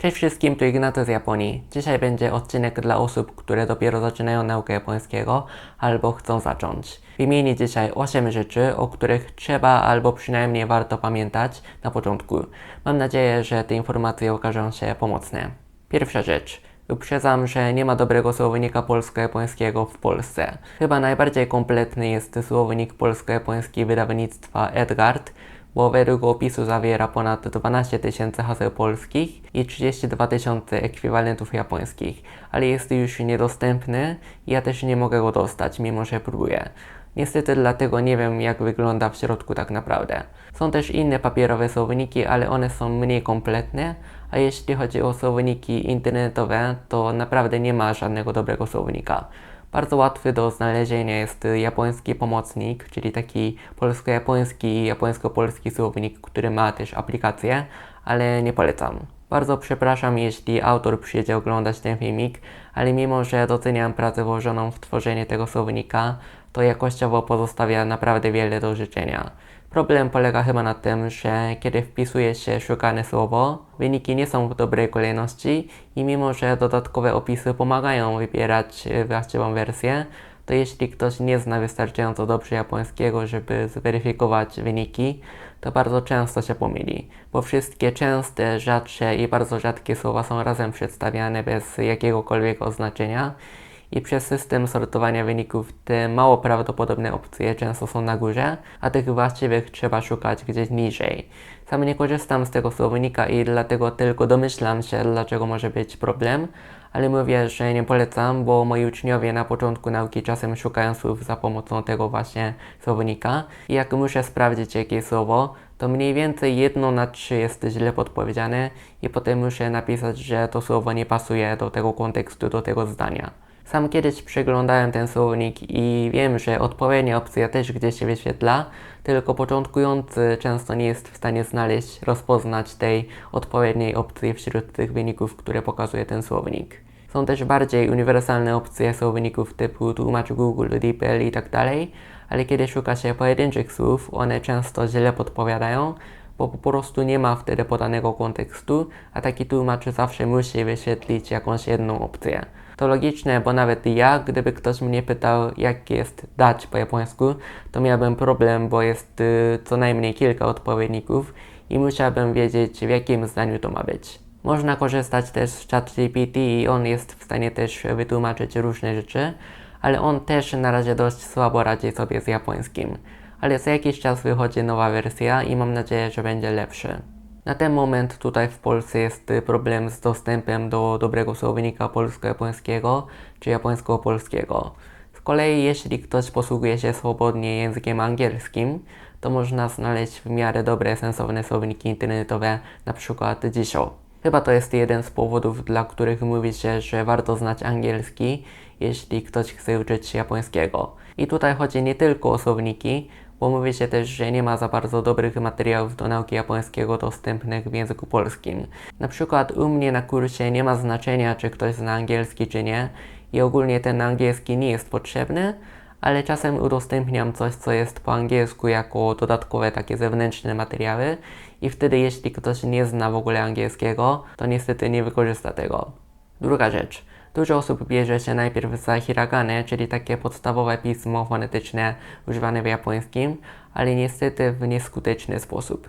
Cześć wszystkim, tu Ignacy z Japonii. Dzisiaj będzie odcinek dla osób, które dopiero zaczynają naukę japońskiego albo chcą zacząć. Wymienię dzisiaj 8 rzeczy, o których trzeba albo przynajmniej warto pamiętać na początku. Mam nadzieję, że te informacje okażą się pomocne. Pierwsza rzecz. Uprzedzam, że nie ma dobrego słownika polsko-japońskiego w Polsce. Chyba najbardziej kompletny jest słownik polsko-japoński wydawnictwa Edgard, według opisu zawiera ponad 12 tysięcy haseł polskich i 32 tysiące ekwiwalentów japońskich, ale jest już niedostępny i ja też nie mogę go dostać, mimo że próbuję. Niestety dlatego nie wiem jak wygląda w środku tak naprawdę. Są też inne papierowe słowniki, ale one są mniej kompletne, a jeśli chodzi o słowniki internetowe, to naprawdę nie ma żadnego dobrego słownika. Bardzo łatwy do znalezienia jest japoński pomocnik, czyli taki polsko-japoński japońsko-polski słownik, który ma też aplikację, ale nie polecam. Bardzo przepraszam, jeśli autor przyjedzie oglądać ten filmik, ale mimo, że doceniam pracę włożoną w tworzenie tego słownika, to jakościowo pozostawia naprawdę wiele do życzenia. Problem polega chyba na tym, że kiedy wpisuje się szukane słowo, wyniki nie są w dobrej kolejności i mimo, że dodatkowe opisy pomagają wybierać właściwą wersję, to jeśli ktoś nie zna wystarczająco dobrze japońskiego, żeby zweryfikować wyniki, to bardzo często się pomyli, bo wszystkie częste, rzadsze i bardzo rzadkie słowa są razem przedstawiane bez jakiegokolwiek oznaczenia i przez system sortowania wyników te mało prawdopodobne opcje często są na górze, a tych właściwych trzeba szukać gdzieś niżej. Sam nie korzystam z tego słownika i dlatego tylko domyślam się, dlaczego może być problem, ale mówię, że nie polecam, bo moi uczniowie na początku nauki czasem szukają słów za pomocą tego właśnie słownika i jak muszę sprawdzić jakie słowo, to mniej więcej jedno na trzy jest źle podpowiedziane i potem muszę napisać, że to słowo nie pasuje do tego kontekstu, do tego zdania. Sam kiedyś przeglądałem ten słownik i wiem, że odpowiednia opcja też gdzieś się wyświetla, tylko początkujący często nie jest w stanie znaleźć, rozpoznać tej odpowiedniej opcji wśród tych wyników, które pokazuje ten słownik. Są też bardziej uniwersalne opcje słowników typu tłumacz Google, DeepL i tak dalej, ale kiedy szuka się pojedynczych słów, one często źle podpowiadają, bo po prostu nie ma wtedy podanego kontekstu, a taki tłumacz zawsze musi wyświetlić jakąś jedną opcję. To logiczne, bo nawet ja, gdyby ktoś mnie pytał, jak jest dać po japońsku, to miałbym problem, bo jest y, co najmniej kilka odpowiedników i musiałbym wiedzieć, w jakim zdaniu to ma być. Można korzystać też z ChatGPT i on jest w stanie też wytłumaczyć różne rzeczy, ale on też na razie dość słabo radzi sobie z japońskim. Ale za jakiś czas wychodzi nowa wersja i mam nadzieję, że będzie lepszy. Na ten moment tutaj w Polsce jest problem z dostępem do dobrego słownika polsko-japońskiego czy japońsko-polskiego. Z kolei jeśli ktoś posługuje się swobodnie językiem angielskim, to można znaleźć w miarę dobre, sensowne słowniki internetowe, na przykład Jisho. Chyba to jest jeden z powodów, dla których mówi się, że warto znać angielski, jeśli ktoś chce uczyć się japońskiego. I tutaj chodzi nie tylko o słowniki, bo mówi się też, że nie ma za bardzo dobrych materiałów do nauki japońskiego dostępnych w języku polskim. Na przykład u mnie na kursie nie ma znaczenia, czy ktoś zna angielski, czy nie i ogólnie ten angielski nie jest potrzebny, ale czasem udostępniam coś, co jest po angielsku jako dodatkowe takie zewnętrzne materiały i wtedy jeśli ktoś nie zna w ogóle angielskiego, to niestety nie wykorzysta tego. Druga rzecz. Dużo osób bierze się najpierw za hiragane, czyli takie podstawowe pismo fonetyczne używane w japońskim, ale niestety w nieskuteczny sposób.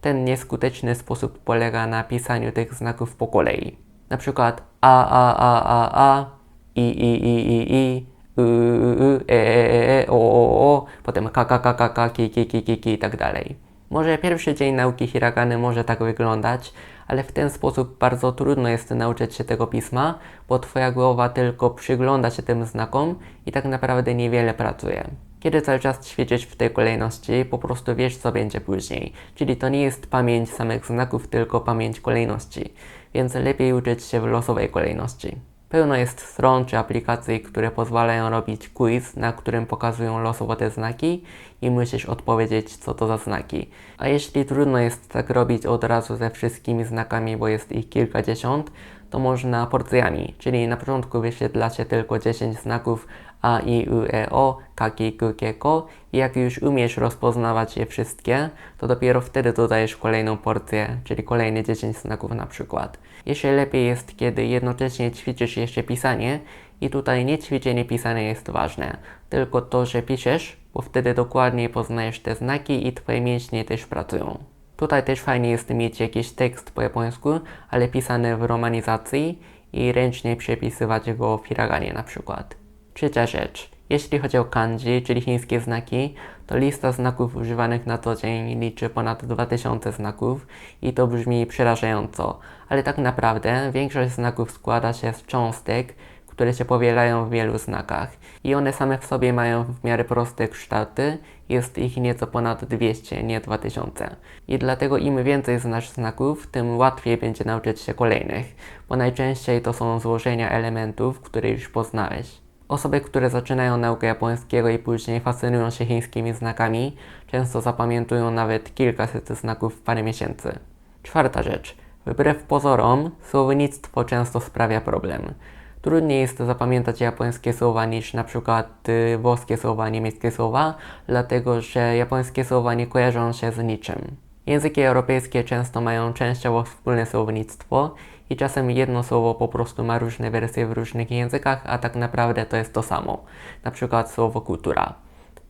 Ten nieskuteczny sposób polega na pisaniu tych znaków po kolei. Na przykład a, a, a, a, a, i, i, i, i, i, y, y, y, e, e, e, o, o, o, potem k, k, k, k, k, ki, ki, ki, ki, ki i tak dalej. Może pierwszy dzień nauki hiragany może tak wyglądać, ale w ten sposób bardzo trudno jest nauczyć się tego pisma, bo Twoja głowa tylko przygląda się tym znakom i tak naprawdę niewiele pracuje. Kiedy cały czas ćwiczysz w tej kolejności, po prostu wiesz, co będzie później. Czyli to nie jest pamięć samych znaków, tylko pamięć kolejności. Więc lepiej uczyć się w losowej kolejności. Pełno jest stron czy aplikacji, które pozwalają robić quiz, na którym pokazują losowo te znaki i musisz odpowiedzieć, co to za znaki. A jeśli trudno jest tak robić od razu ze wszystkimi znakami, bo jest ich kilkadziesiąt, to można porcjami, czyli na początku wyświetla się tylko 10 znaków a, i, u, e, o, kaki, ku, kie, ko i jak już umiesz rozpoznawać je wszystkie, to dopiero wtedy dodajesz kolejną porcję, czyli kolejne 10 znaków na przykład. Jeszcze lepiej jest, kiedy jednocześnie ćwiczysz jeszcze pisanie i tutaj nie ćwiczenie pisania jest ważne, tylko to, że piszesz, bo wtedy dokładniej poznajesz te znaki i twoje mięśnie też pracują. Tutaj też fajnie jest mieć jakiś tekst po japońsku, ale pisany w romanizacji i ręcznie przepisywać go w hiraganie na przykład. Trzecia rzecz. Jeśli chodzi o kanji, czyli chińskie znaki, to lista znaków używanych na co dzień liczy ponad 2000 znaków i to brzmi przerażająco, ale tak naprawdę większość znaków składa się z cząstek, które się powielają w wielu znakach i one same w sobie mają w miarę proste kształty, jest ich nieco ponad 200, nie 2000. I dlatego im więcej znasz znaków, tym łatwiej będzie nauczyć się kolejnych, bo najczęściej to są złożenia elementów, które już poznałeś. Osoby, które zaczynają naukę japońskiego i później fascynują się chińskimi znakami, często zapamiętują nawet kilkaset znaków w parę miesięcy. Czwarta rzecz. Wbrew pozorom, słownictwo często sprawia problem. Trudniej jest zapamiętać japońskie słowa niż na przykład y, włoskie słowa, niemieckie słowa, dlatego że japońskie słowa nie kojarzą się z niczym. Języki europejskie często mają częściowo wspólne słownictwo i czasem jedno słowo po prostu ma różne wersje w różnych językach, a tak naprawdę to jest to samo. Na przykład słowo kultura.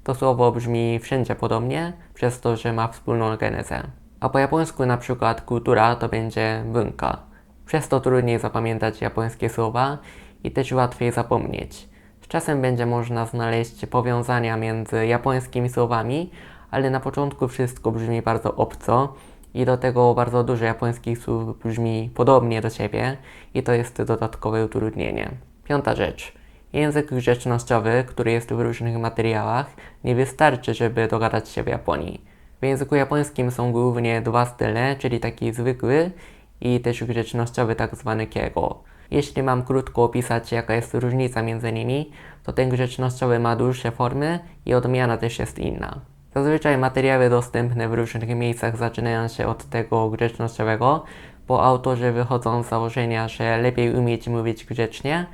To słowo brzmi wszędzie podobnie, przez to, że ma wspólną genezę. A po japońsku na przykład kultura to będzie bunka. Przez to trudniej zapamiętać japońskie słowa i też łatwiej zapomnieć. Z czasem będzie można znaleźć powiązania między japońskimi słowami, ale na początku wszystko brzmi bardzo obco i do tego bardzo dużo japońskich słów brzmi podobnie do siebie i to jest dodatkowe utrudnienie. Piąta rzecz. Język grzecznościowy, który jest w różnych materiałach, nie wystarczy, żeby dogadać się w Japonii. W języku japońskim są głównie dwa style, czyli taki zwykły i też grzecznościowy tak zwany kiego. Jeśli mam krótko opisać jaka jest różnica między nimi, to ten grzecznościowy ma dłuższe formy i odmiana też jest inna. Zazwyczaj materiały dostępne w różnych miejscach zaczynają się od tego grzecznościowego, bo autorzy wychodzą z założenia, że lepiej umieć mówić grzecznie,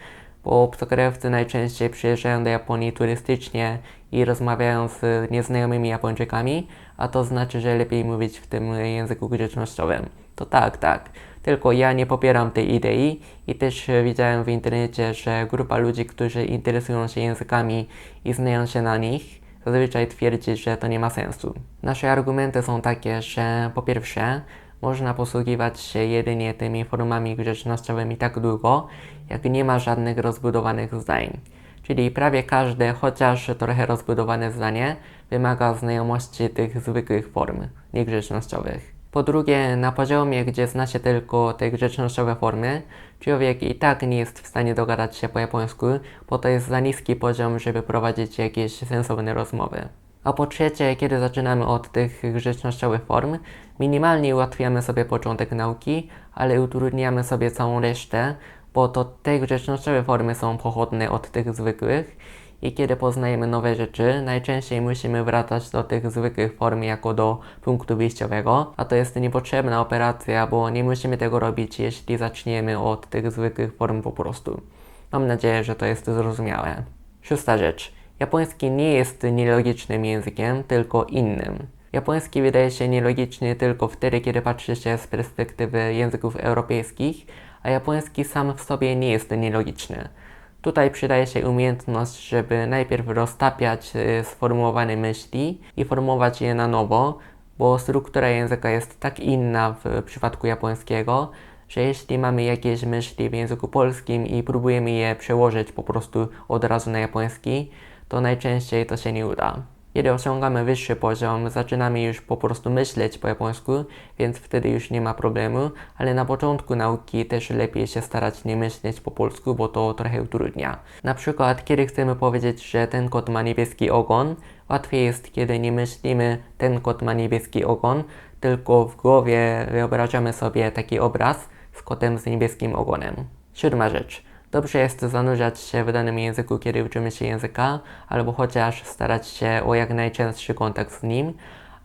bo obcokrajowcy najczęściej przyjeżdżają do Japonii turystycznie i rozmawiają z nieznajomymi Japończykami, a to znaczy, że lepiej mówić w tym języku grzecznościowym. To tak, tak. Tylko ja nie popieram tej idei i też widziałem w internecie, że grupa ludzi, którzy interesują się językami i znają się na nich, zazwyczaj twierdzi, że to nie ma sensu. Nasze argumenty są takie, że po pierwsze, można posługiwać się jedynie tymi formami grzecznościowymi tak długo, jak nie ma żadnych rozbudowanych zdań. Czyli prawie każde, chociaż trochę rozbudowane zdanie wymaga znajomości tych zwykłych form niegrzecznościowych. Po drugie, na poziomie, gdzie zna się tylko te grzecznościowe formy, człowiek i tak nie jest w stanie dogadać się po japońsku, bo to jest za niski poziom, żeby prowadzić jakieś sensowne rozmowy. A po trzecie, kiedy zaczynamy od tych grzecznościowych form, minimalnie ułatwiamy sobie początek nauki, ale utrudniamy sobie całą resztę, bo to te grzecznościowe formy są pochodne od tych zwykłych i kiedy poznajemy nowe rzeczy, najczęściej musimy wracać do tych zwykłych form jako do punktu wyjściowego, a to jest niepotrzebna operacja, bo nie musimy tego robić, jeśli zaczniemy od tych zwykłych form po prostu. Mam nadzieję, że to jest zrozumiałe. Szósta rzecz. Japoński nie jest nielogicznym językiem, tylko innym. Japoński wydaje się nielogiczny tylko wtedy, kiedy patrzy się z perspektywy języków europejskich, a japoński sam w sobie nie jest nielogiczny. Tutaj przydaje się umiejętność, żeby najpierw roztapiać y, sformułowane myśli i formułować je na nowo, bo struktura języka jest tak inna w przypadku japońskiego, że jeśli mamy jakieś myśli w języku polskim i próbujemy je przełożyć po prostu od razu na japoński, to najczęściej to się nie uda. Kiedy osiągamy wyższy poziom, zaczynamy już po prostu myśleć po japońsku, więc wtedy już nie ma problemu, ale na początku nauki też lepiej się starać nie myśleć po polsku, bo to trochę utrudnia. Na przykład, kiedy chcemy powiedzieć, że ten kot ma niebieski ogon, łatwiej jest, kiedy nie myślimy, ten kot ma niebieski ogon, tylko w głowie wyobrażamy sobie taki obraz z kotem z niebieskim ogonem. Siódma rzecz. Dobrze jest zanurzać się w danym języku, kiedy uczymy się języka, albo chociaż starać się o jak najczęstszy kontakt z nim,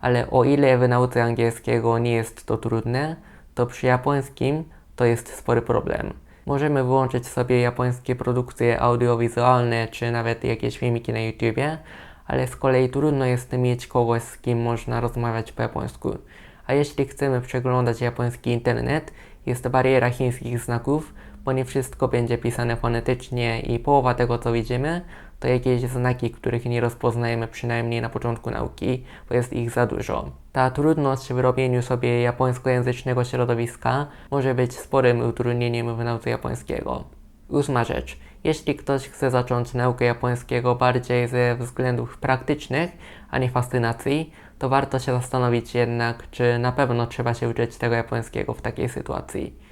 ale o ile w nauce angielskiego nie jest to trudne, to przy japońskim to jest spory problem. Możemy włączyć sobie japońskie produkcje audiowizualne, czy nawet jakieś filmiki na YouTubie, ale z kolei trudno jest mieć kogoś, z kim można rozmawiać po japońsku. A jeśli chcemy przeglądać japoński internet, jest bariera chińskich znaków, bo nie wszystko będzie pisane fonetycznie i połowa tego, co widzimy, to jakieś znaki, których nie rozpoznajemy przynajmniej na początku nauki, bo jest ich za dużo. Ta trudność w robieniu sobie japońskojęzycznego środowiska może być sporym utrudnieniem w nauce japońskiego. Ósma rzecz. Jeśli ktoś chce zacząć naukę japońskiego bardziej ze względów praktycznych, a nie fascynacji, to warto się zastanowić jednak, czy na pewno trzeba się uczyć tego japońskiego w takiej sytuacji.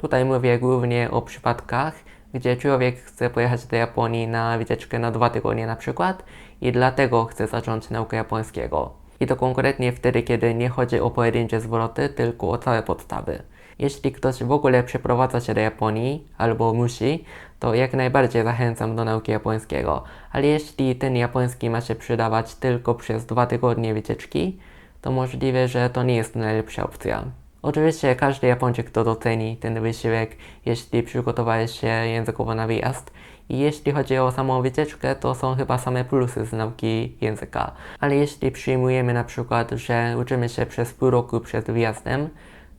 Tutaj mówię głównie o przypadkach, gdzie człowiek chce pojechać do Japonii na wycieczkę na dwa tygodnie na przykład i dlatego chce zacząć naukę japońskiego. I to konkretnie wtedy, kiedy nie chodzi o pojedyncze zwroty, tylko o całe podstawy. Jeśli ktoś w ogóle przeprowadza się do Japonii albo musi, to jak najbardziej zachęcam do nauki japońskiego. Ale jeśli ten japoński ma się przydawać tylko przez dwa tygodnie wycieczki, to możliwe, że to nie jest najlepsza opcja. Oczywiście każdy Japończyk to doceni, ten wysiłek, jeśli przygotowałeś się językowo na wyjazd. I jeśli chodzi o samą wycieczkę, to są chyba same plusy z nauki języka. Ale jeśli przyjmujemy na przykład, że uczymy się przez pół roku przed wyjazdem,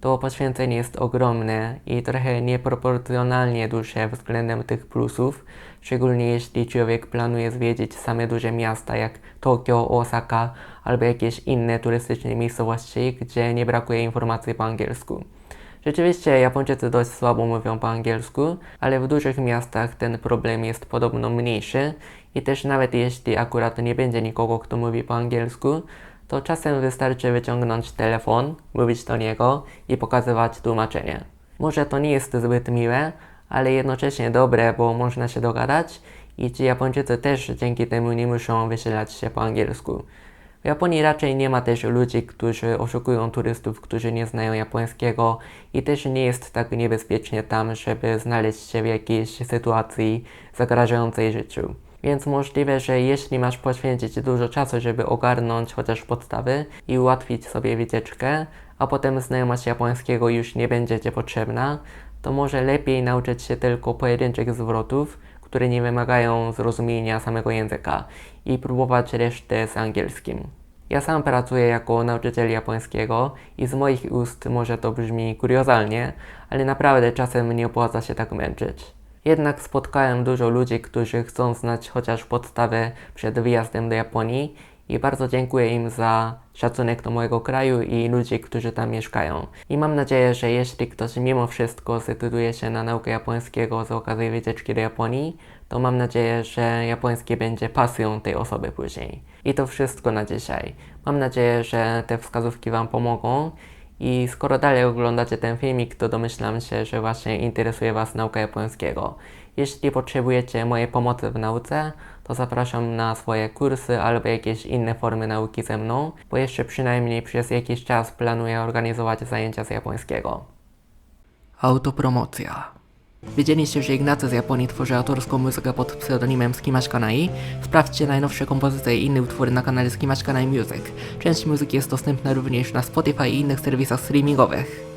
to poświęcenie jest ogromne i trochę nieproporcjonalnie duże względem tych plusów, szczególnie jeśli człowiek planuje zwiedzić same duże miasta jak Tokio, Osaka albo jakieś inne turystyczne miejscowości, gdzie nie brakuje informacji po angielsku. Rzeczywiście Japończycy dość słabo mówią po angielsku, ale w dużych miastach ten problem jest podobno mniejszy i też nawet jeśli akurat nie będzie nikogo, kto mówi po angielsku, to czasem wystarczy wyciągnąć telefon, mówić do niego i pokazywać tłumaczenie. Może to nie jest zbyt miłe, ale jednocześnie dobre, bo można się dogadać i ci Japończycy też dzięki temu nie muszą wysilać się po angielsku. W Japonii raczej nie ma też ludzi, którzy oszukują turystów, którzy nie znają japońskiego i też nie jest tak niebezpiecznie tam, żeby znaleźć się w jakiejś sytuacji zagrażającej życiu. Więc możliwe, że jeśli masz poświęcić dużo czasu, żeby ogarnąć chociaż podstawy i ułatwić sobie wycieczkę, a potem znajomość japońskiego już nie będzie Ci potrzebna, to może lepiej nauczyć się tylko pojedynczych zwrotów, które nie wymagają zrozumienia samego języka i próbować resztę z angielskim. Ja sam pracuję jako nauczyciel japońskiego i z moich ust może to brzmi kuriozalnie, ale naprawdę czasem nie opłaca się tak męczyć. Jednak spotkałem dużo ludzi, którzy chcą znać chociaż podstawę przed wyjazdem do Japonii i bardzo dziękuję im za szacunek do mojego kraju i ludzi, którzy tam mieszkają. I mam nadzieję, że jeśli ktoś mimo wszystko zdecyduje się na naukę japońskiego z okazji wycieczki do Japonii, to mam nadzieję, że japoński będzie pasją tej osoby później. I to wszystko na dzisiaj. Mam nadzieję, że te wskazówki Wam pomogą i skoro dalej oglądacie ten filmik, to domyślam się, że właśnie interesuje Was nauka japońskiego. Jeśli potrzebujecie mojej pomocy w nauce, to zapraszam na swoje kursy albo jakieś inne formy nauki ze mną, bo jeszcze przynajmniej przez jakiś czas planuję organizować zajęcia z japońskiego. Autopromocja. Wiedzieliście, że Ignacy z Japonii tworzy autorską muzykę pod pseudonimem Skimash Kanai? Sprawdźcie najnowsze kompozycje i inne utwory na kanale Skimash Kanai Music. Część muzyki jest dostępna również na Spotify i innych serwisach streamingowych.